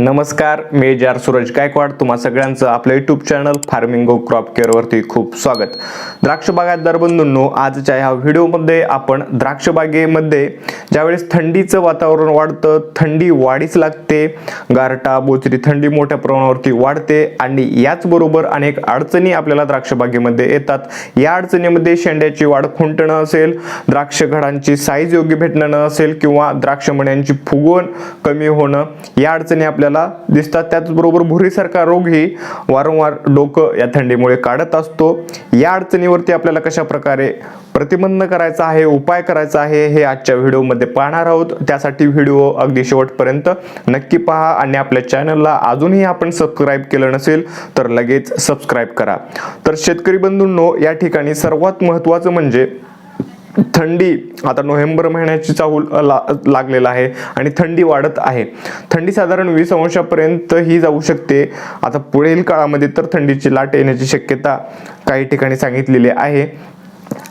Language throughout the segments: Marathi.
नमस्कार मी जार सूरज गायकवाड. तुम्हा सगळ्यांचं आपलं YouTube channel farming go crop केअरवरती खूप स्वागत. द्राक्ष बागायतदार बंधूंनो आजच्या ह्या व्हिडिओमध्ये आपण द्राक्ष बागेमध्ये ज्यावेळेस थंडीचं वातावरण वाढतं थंडी वाढीच लागते गारटा बोचरी थंडी मोठ्या प्रमाणावरती वाढते आणि याचबरोबर अनेक अडचणी आपल्याला द्राक्ष बागेमध्ये येतात. या अडचणीमध्ये शेंड्याची वाढ खुंटणं असेल द्राक्ष घडांची साईज योग्य भेटणं असेल किंवा द्राक्ष मण्यांची फुगवण कमी होणं या अडचणी आपल्याला दिसतात. त्याचबरोबर भुरीसारखा रोग ही वारंवार डोकं या थंडीमुळे काढत असतो. या अडचणीवरती आपल्याला कशा प्रकारे प्रतिबंध करायचा आहे उपाय करायचा आहे हे आजच्या व्हिडिओमध्ये पाहणार आहोत. त्यासाठी व्हिडिओ अगदी शेवटपर्यंत नक्की पहा आणि आपल्या चॅनलला अजूनही आपण सबस्क्राईब केलं नसेल तर लगेच सबस्क्राईब करा. तर शेतकरी बंधूंनो या ठिकाणी सर्वात महत्त्वाचं म्हणजे थंडी आता नोव्हेंबर महिन्याची चाहूल ला लागलेला आहे आणि थंडी वाढत आहे. थंडी साधारण वीस अंशापर्यंत ही जाऊ शकते. आता पुढील काळामध्ये तर थंडीची लाट येण्याची शक्यता काही ठिकाणी सांगितलेली आहे.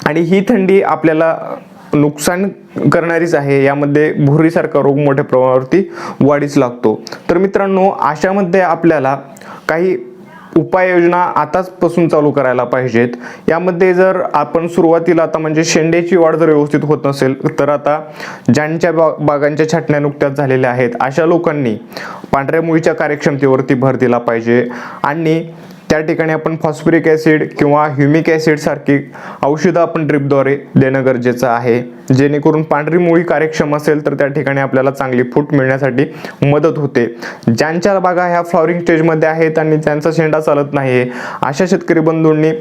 आणि ही थंडी आपल्याला नुकसान करणारीच आहे. यामध्ये भुरीसारखा रोग मोठ्या प्रमाणावरती वाढीस लागतो. तर मित्रांनो अशामध्ये आपल्याला काही उपाययोजना आताचपासून चालू करायला पाहिजेत. यामध्ये जर आपण सुरुवातीला आता म्हणजे शेंड्याची वाढ जर व्यवस्थित होत नसेल तर आता ज्यांच्या बा बागांच्या छाटण्या नुकत्याच झालेल्या आहेत अशा लोकांनी पांढऱ्या मुळीच्या कार्यक्षमतेवरती भर दिला पाहिजे. आणि त्या ठिकाणी आपण फॉस्फरिक ॲसिड किंवा ह्युमिक ॲसिड सारखी औषधं आपण ड्रिपद्वारे देणं गरजेचं आहे. जेणेकरून पांढरी मुळी कार्यक्षम असेल तर त्या ठिकाणी आपल्याला चांगली फूट मिळण्यासाठी मदत होते. ज्यांच्या बागा ह्या फ्लॉवरिंग स्टेजमध्ये आहेत आणि त्यांचा शेंडा चालत नाही अशा शेतकरी बंधूंनी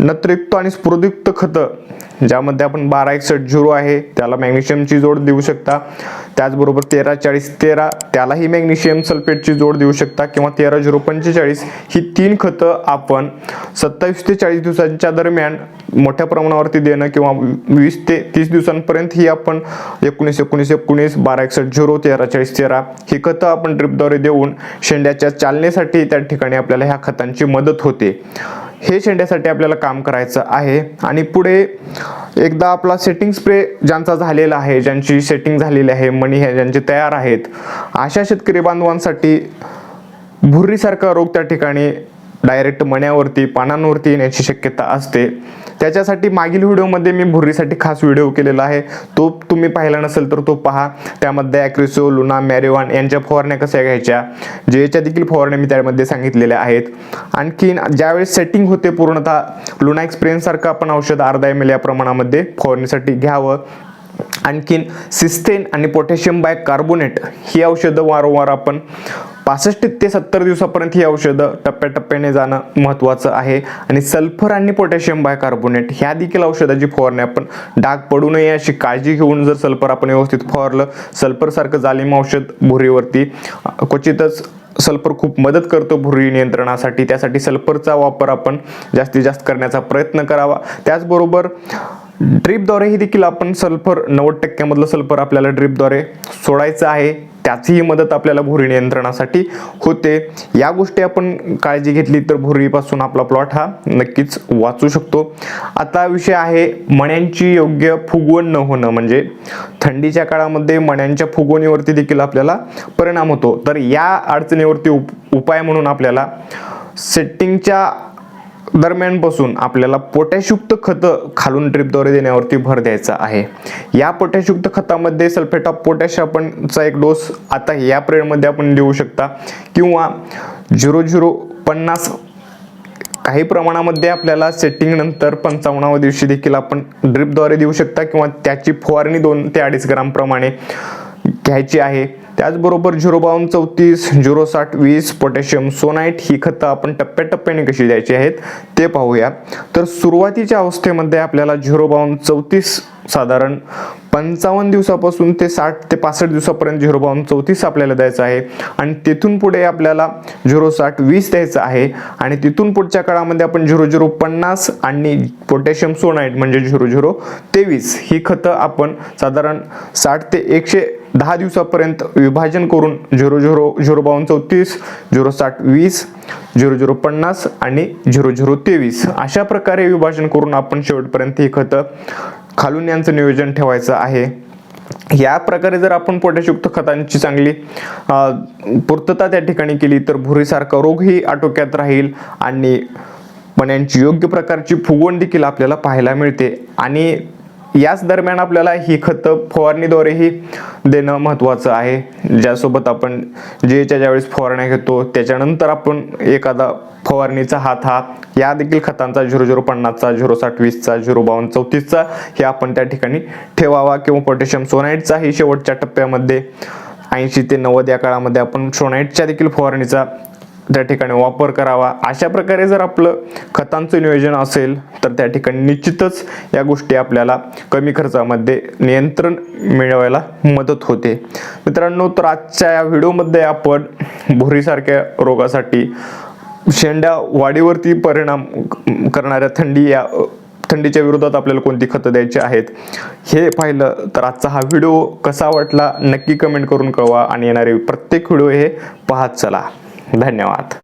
नत्रयुक्त आणि स्फुरदयुक्त खतं ज्यामध्ये आपण बारा एकसठ झिरो आहे त्याला मॅग्नेशियमची जोड देऊ शकता. त्याचबरोबर तेरा चाळीस तेरा त्यालाही मॅग्नेशियम सल्फेटची जोड देऊ शकता. किंवा तेरा झिरो पंचेचाळीस ही तीन खतं आपण सत्तावीस ते चाळीस दिवसांच्या दरम्यान मोठ्या प्रमाणावरती देणं किंवा वीस ते तीस दिवसांपर्यंत ही आपण एकोणीस एकोणीस एकोणीस बारा एकसष्ट झिरो तेरा चाळीस तेरा ही खतं आपण ड्रिपद्वारे देऊन शेंड्याच्या चालनेसाठी त्या ठिकाणी आपल्याला ह्या खतांची मदत होते. हे शेंड्यासाठी आपल्याला काम करायचं आहे. आणि पुढे एकदा आपला सेटिंग स्प्रे ज्यांचा झालेला आहे ज्यांची सेटिंग झालेली आहे मणी हे ज्यांचे तयार आहेत अशा शेतकरी बांधवांसाठी भुर्रीसारखा रोग त्या ठिकाणी डायरेक्ट मण्यावरती पानांवरती येण्याची शक्यता असते. त्याच्यासाठी मागील व्हिडिओमध्ये मी भुर्रीसाठी खास व्हिडिओ केलेला आहे. तो तुम्ही पाहिला नसेल तर तो पहा. त्यामध्ये ॲक्रिसो लुना मॅरिवान यांच्या फवारण्या कशा घ्यायच्या? जेच्या देखील फवारण्या मी त्यामध्ये सांगितलेल्या आहेत. आणखीन ज्यावेळेस सेटिंग होते पूर्णतः लुना एक्सपिरियन्ससारखं आपण औषध अर्धा एम एल या प्रमाणामध्ये फवारणीसाठी घ्यावं. आणखीन सिस्टेन आणि पोटॅशियम बाय कार्बोनेट ही औषधं वारंवार आपण पासष्ट ते सत्तर दिवसापर्यंत ही औषधं टप्प्याटप्प्याने जाणं महत्त्वाचं आहे. आणि सल्फर आणि पोटॅशियम बाय कार्बोनेट ह्या देखील औषधाची फवारणी आपण डाग पडू नये अशी काळजी घेऊन जर सल्फर आपण व्यवस्थित फवारलं सल्फरसारखं जालिम औषध भुरीवरती क्वचितच सल्फर खूप मदत करतो भुरी नियंत्रणासाठी. त्यासाठी सल्फरचा वापर आपण जास्तीत जास्त करण्याचा प्रयत्न करावा. त्याचबरोबर ड्रीपद्वारेही देखील आपण सल्फर नव्वद टक्क्यामधलं सल्फर आपल्याला ड्रीपद्वारे सोडायचं आहे. त्याचीही मदत आपल्याला भुरी नियंत्रणासाठी होते. या गोष्टी आपण काळजी घेतली तर भुरीपासून आपला प्लॉट हा नक्कीच वाचू शकतो. आता विषय आहे मण्यांची योग्य फुगवण न होणं. म्हणजे थंडीच्या काळामध्ये मण्यांच्या फुगवणीवरती देखील आपल्याला परिणाम होतो. तर या अडचणीवरती उप उपाय म्हणून आपल्याला सेटिंगच्या दरम्यानपासून आपल्याला पोटॅशयुक्त खतं खालून ड्रिपद्वारे देण्यावरती भर द्यायचा आहे. या पोटॅशयुक्त खतामध्ये सल्फेट ऑफ पोटॅश आपणचा एक डोस आता या प्रेडमध्ये आपण देऊ शकता. किंवा झिरो झिरो पन्नास काही प्रमाणामध्ये आपल्याला सेटिंग नंतर पंचावन्नाव्या दिवशी देखील आपण ड्रिपद्वारे देऊ शकता. किंवा त्याची फवारणी दोन ते अडीच ग्रामप्रमाणे घ्यायची आहे. त्याचबरोबर झिरो बावन्न चौतीस झिरो साठ वीस पोटॅशियम सोनाईट ही खतं आपण टप्प्याटप्प्याने कशी द्यायची आहेत ते पाहूया. तर सुरुवातीच्या अवस्थेमध्ये आपल्याला झिरो बावन्न चौतीस साधारण पंचावन्न दिवसापासून ते साठ ते पासष्ट दिवसापर्यंत झिरो बावन्न चौतीस आपल्याला द्यायचं आहे. आणि तिथून पुढे आपल्याला झिरो साठ वीस द्यायचं आहे. आणि तिथून पुढच्या काळामध्ये आपण झिरो झिरो पन्नास आणि पोटॅशियम सोनाईट म्हणजे झिरो झिरो तेवीस ही खतं आपण साधारण साठ ते एकशे दहा दिवसापर्यंत विभाजन करून झिरो झिरो झिरो बावन्न चौतीस झिरो साठ वीस झिरो झिरो पन्नास आणि झिरो झिरो तेवीस अशा प्रकारे विभाजन करून आपण शेवटपर्यंत ही खतं खालून यांचं नियोजन ठेवायचं आहे. या प्रकारे जर आपण पोटॅशयुक्त खतांची चांगली पूर्तता त्या ठिकाणी केली तर भुरीसारखा रोगही आटोक्यात राहील आणि पण यांची योग्य प्रकारची फुगवण देखील आपल्याला पाहायला मिळते. आणि याच दरम्यान आपल्याला ही खतं फवारणीद्वारेही देणं महत्त्वाचं आहे. ज्यासोबत आपण जेच्या ज्यावेळेस फवारण्या घेतो त्याच्यानंतर आपण एखादा फवारणीचा हात हा या देखील खतांचा झिरो झिरो पन्नासचा झिरो साठ वीसचा झिरो बावन्न चौतीसचा हे आपण त्या ठिकाणी ठेवावा किंवा पोटॅशियम सोनाईटचाही शेवटच्या टप्प्यामध्ये ऐंशी ते नव्वद या काळामध्ये आपण सोनाईटच्या देखील फवारणीचा त्या ठिकाणी वापर करावा. अशा प्रकारे जर आपलं खतांचं नियोजन असेल तर त्या ठिकाणी निश्चितच या गोष्टी आपल्याला कमी खर्चामध्ये नियंत्रण मिळवायला मदत होते. मित्रांनो तर आजच्या या व्हिडिओमध्ये आपण भुरीसारख्या रोगासाठी शेंड्या वाढीवरती परिणाम करणाऱ्या थंडी या थंडीच्या विरोधात आपल्याला कोणती खतं द्यायची आहेत हे पाहिलं तर आजचा हा व्हिडिओ कसा वाटला नक्की कमेंट करून कळवा आणि येणारे प्रत्येक व्हिडिओ हे पाहत चला. धन्यवाद.